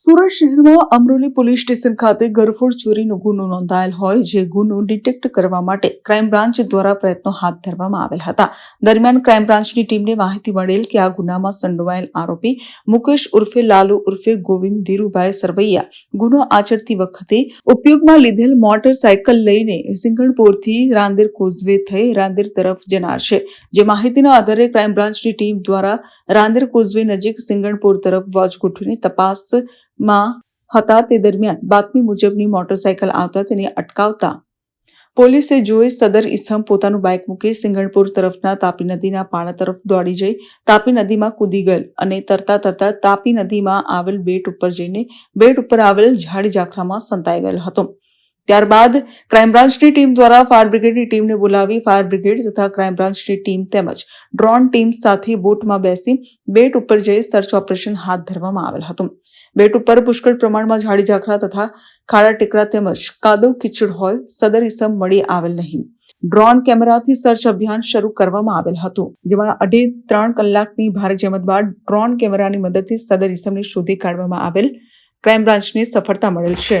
સુરત શહેરમાં Amroli police station ખાતે ગરફોડ ચોરીનો ગુનો નોંધાયેલ હોય જે ગુનો ડિટેક્ટ કરવા માટે ક્રાઇમ બ્રાન્ચ દ્વારા પ્રયત્નો હાથ ધરવામાં આવેલ હતા. દરમિયાન ક્રાઇમ બ્રાન્ચની ટીમને માહિતી મળેલ કે આ ગુનામાં સંડોવાયેલ આરોપી મુકેશ ઉર્ફે લાલુ ઉર્ફે ગોવિંદ ધીરુભાઈ સરવૈયા ગુનો આચરતી વખતે ઉપયોગમાં લીધેલ મોટરસાયકલ લઈને સિંગણપોરથી રાંદેર કોઝવે થઈ રાંદેર તરફ જનાર છે. જે માહિતીના આધારે ક્રાઇમ બ્રાન્ચની ટીમ દ્વારા રાંદેર કોઝવે નજીક સિંગણપુર તરફ વોચ ગોઠવીને તપાસમાં હતા તે દરમિયાન બાતમી મુજબની મોટરસાયકલ આવતા તેને અટકાવતા પોલીસે જોઈ સદર ઇસમ પોતાનું બાઇક મૂકી સિંગણપુર તરફના તાપી નદીના પાણા તરફ દોડી જઈ તાપી નદીમાં કૂદી ગયેલ અને તરતા તરતા તાપી નદીમાં આવેલ બેટ ઉપર જઈને બેટ ઉપર આવેલ ઝાડી ઝાખરામાં સંતાઈ ગયેલ હતો. ત્યારબાદ ક્રાઇમ બ્રાન્ચની ટીમ દ્વારા ફાયર બ્રિગેડની ટીમને બોલાવી ફાયર બ્રિગેડ તથા ક્રાઇમ બ્રાન્ચની ટીમ તેમજ ડ્રોન ટીમ સાથે બોટમાં બેસી બેટ ઉપર જઈ સર્ચ ઓપરેશન હાથ ધરવામાં આવેલ હતું. બેટ ઉપર પુષ્કળ પ્રમાણમાં ઝાડી ઝાખરા તથા ખાડા ટેકરા તેમજ કાદવ કીચડ હોય સદર ઇસમ મળી આવેલ નહીં. ડ્રોન કેમેરાથી સર્ચ અભિયાન શરૂ કરવામાં આવેલ હતું. જેમાં અઢી ત્રણ કલાકની ભારે જહેમત બાદ ડ્રોન કેમેરાની મદદથી સદર ઇસમને શોધી કાઢવામાં આવેલ ક્રાઇમ બ્રાન્ચને સફળતા મળેલ છે.